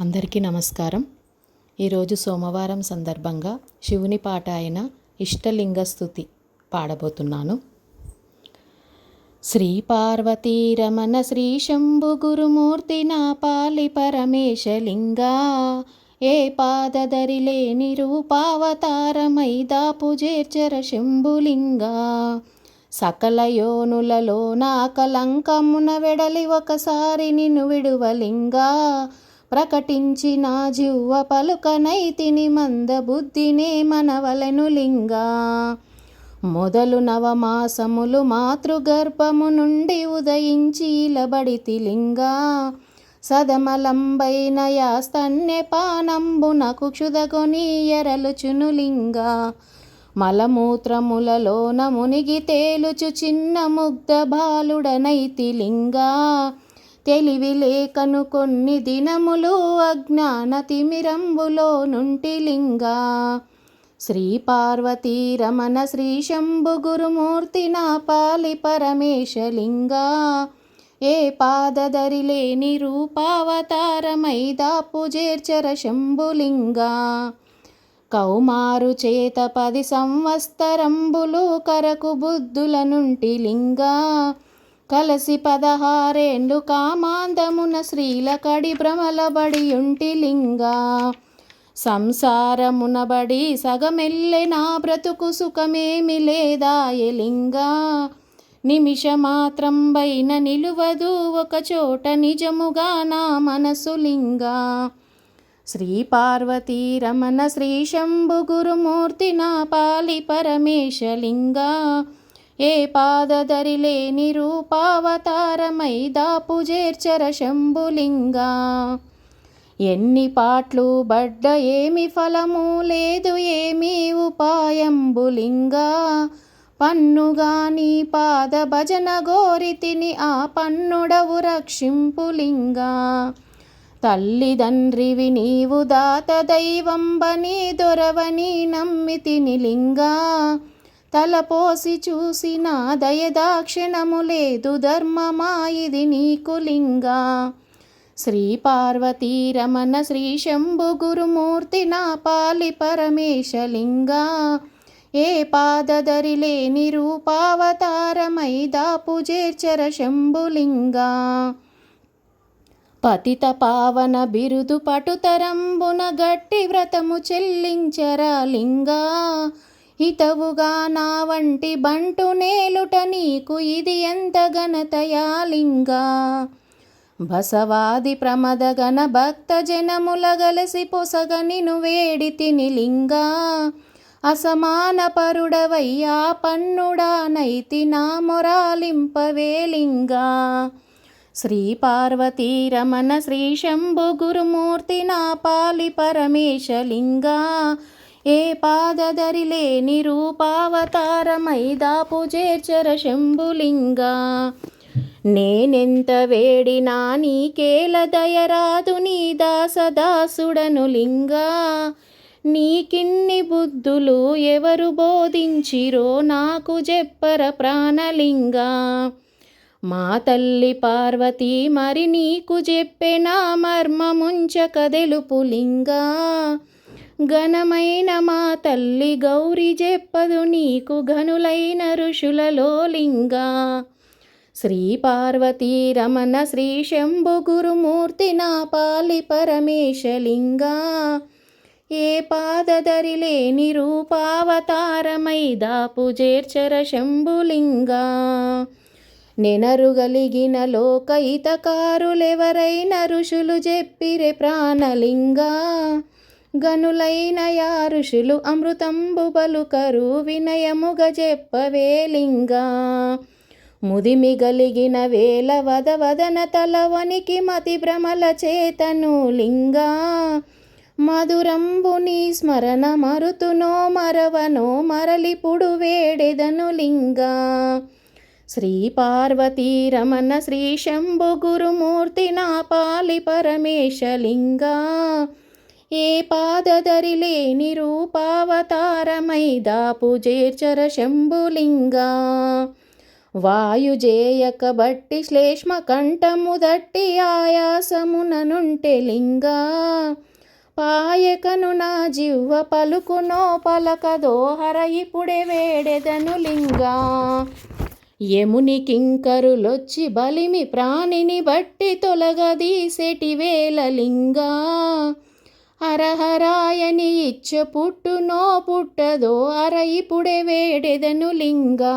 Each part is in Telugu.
అందరికీ నమస్కారం. ఈరోజు సోమవారం సందర్భంగా శివుని పాట అయిన ఇష్టలింగ స్థుతి పాడబోతున్నాను. శ్రీ పార్వతీరమణ శ్రీ శంభు గురుమూర్తి నా పాలి పరమేశలింగా ఏ పాదదరిలేని రూపావతారమై దాపు చేర్చర శంభులింగా సకల యోనులలో నా కలంకమున వెడలి ఒకసారి నిన్ను విడువలింగా. ప్రకటించి నా జివ్వ పలుకనైతిని మంద బుద్ధినే మనవలెను లింగా. మొదలు నవమాసములు మాతృగర్భము నుండి ఉదయించి ఇలబడితి లింగా. సదమలంబైన యాస్తన్యపానంబునకు క్షుదగొని ఎరలుచును లింగా. మలమూత్రములలోన మునిగి తేలుచు చిన్న ముగ్ధ బాలుడనైతి లింగా. తెలివి లేకను కొన్ని దినములు అజ్ఞాన తిమిరంబులో నుంటి లింగా. శ్రీ పార్వతీ రమణ శ్రీ శంభు గురుమూర్తి నా పాలి పరమేశలింగా ఏ పాదదరి లేని రూపావతారమై దాపు చేర్చర శంభులింగా కౌమారు చేత పది సంవత్సరంబులు కరకు బుద్ధుల నుంటి లింగా. కలసి పదహారేండు కామాందమున శ్రీలకడి భ్రమలబడి ఉంటి లింగా. సంసారమునబడి సగమెల్లె నా బ్రతుకు సుఖమేమి లేదాయే లింగా? నిమిష మాత్రం బైన నిలువదు ఒక చోట నిజముగా నా మనసు లింగా. శ్రీ పార్వతీ రమణ శ్రీ శంభు గురుమూర్తి నా పాలి పరమేశలింగా ఏ పాదదరి నిరూపావతారమై రూపావతారమై దాపు చేర్చర శంభులింగా. ఎన్ని పాట్లు బడ్డ ఏమి ఫలము లేదు ఏమి ఉపాయంబులింగా. పన్నుగా నీ పాద భజన గోరితిని ఆ పన్నుడవు రక్షింపులింగా. తల్లిదండ్రివి నీవు దాత దైవంబని దొరవని నమ్మితిని లింగా. తలపోసి చూసిన దయదాక్షిణము లేదు ధర్మమా ఇది నీకు లింగా. శ్రీ పార్వతీ రమణ శ్రీ శంభు గురుమూర్తి నా పాలి పరమేశలింగా ఏ పాదదరి లేని రూపావతారమై దాపుజేర్చర శంభులింగా పతిత పావన బిరుదు పటుతరంబున గట్టి వ్రతము చెల్లించరా లింగా. హితవుగా నా వంటి బంటు నేలుట నీకు ఇది ఎంత ఘనతయాలింగా? బసవాది ప్రమదగన భక్త జనముల గలసి పొసగ నిను వేడి తిని లింగా అసమాన పరుడవయ్యా పన్నుడా నైతి నా మొరాలింపవేలింగా? శ్రీ పార్వతీ రమణ శ్రీ శంభు గురుమూర్తి నా పాలి పరమేశలింగా? ఏ పాదదరి నిరూపావతారమై దాపు చేర్చర శంభులింగా. నేనెంత వేడినా నీకేల దయరాదు నీ దాసదాసుడను లింగా. నీకిన్ని బుద్ధులు ఎవరు బోధించిరో నాకు చెప్పర ప్రాణలింగా. మా తల్లి పార్వతి మరి నీకు చెప్పెనా మర్మముంచక తెలుపు లింగా ఘనమైన మా తల్లి గౌరి చెప్పదు నీకు ఘనులైన ఋషులలో లింగా. శ్రీ పార్వతీ రమణ శ్రీ శంభు గురుమూర్తి నా పాలి పరమేశలింగా ఏ పాదదరి లేని రూపావతారమై దాపు చేర్చర శంభులింగా నెనరుగలిగిన లోకయితకారులెవరైన ఋషులు చెప్పిరే ప్రాణలింగా. గనులైన యారుషులు అమృతంబు పలుకరు వినయముగ చెప్పవే లింగా. వేల వద వదన తలవనికి మతి భ్రమల చేతను లింగా. మధురంబు నీ స్మరణ మరుతునో మరవనో మరలిపుడు వేడెదను లింగా. శ్రీ పార్వతీ రమణ శ్రీ శంభు గురుమూర్తి నా పాలి పరమేశలింగా ఏ పాదదరి నిరూపావతారమై రూపావతారమై దాపు చేర్చర శంభులింగా. వాయుజేయక బట్టి శ్లేష్మ కంఠము దట్టి ఆయాసముననుంటే లింగా. పాయకను నా జివ్వ పలుకునో పలక దోహర ఇప్పుడే వేడెదను లింగా. యముని కింకరులొచ్చి బలిమి ప్రాణిని బట్టి తొలగదీసెటి వేల లింగా. హరహరాయని ఇచ్చ పుట్టునో పుట్టదో అర ఇప్పుడే వేడెదను లింగా.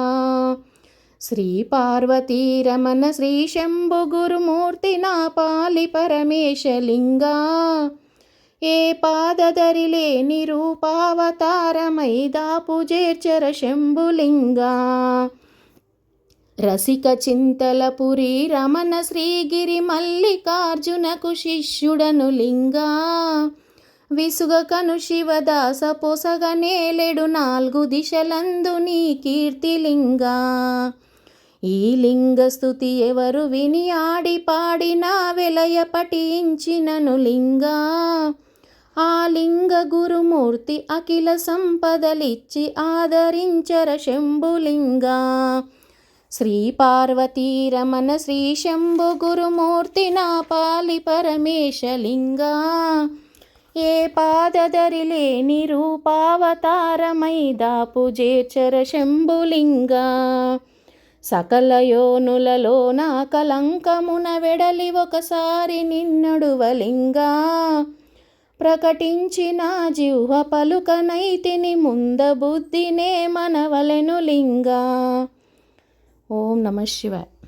శ్రీ పార్వతీ రమణ శ్రీ శంభు గురుమూర్తి నా పాలి పరమేశలింగా ఏ పాదదరిలేని రూపావతారమై దాపు చేర్చర శంభులింగా రసిక చింతలపురి రమణ శ్రీగిరి మల్లికార్జునకు శిష్యుడను లింగా. విసుగకను శివదాస పొసగ నేలెడు నాలుగు దిశలందు నీ కీర్తిలింగా. ఈ లింగ స్థుతి ఎవరు విని ఆడి పాడినా వెలయ పఠించినను లింగా. ఆ లింగ గురుమూర్తి అఖిల సంపదలిచ్చి ఆదరించర శంభులింగా. శ్రీ పార్వతీరమణ శ్రీ శంభు గురుమూర్తి నా పాలి పరమేశలింగా. ఏ పాదదరి నిరూపావతారమై రూపావతారమై దాపు జేచర శంభులింగా. సకల యోనులలో నా కలంకమున వెడలి ఒకసారి నిన్నడువలింగా. ప్రకటించిన జిహ్వ పలుకనైతిని ముంద బుద్ధినే మనవలెను లింగా ఓం నమ శివాయ.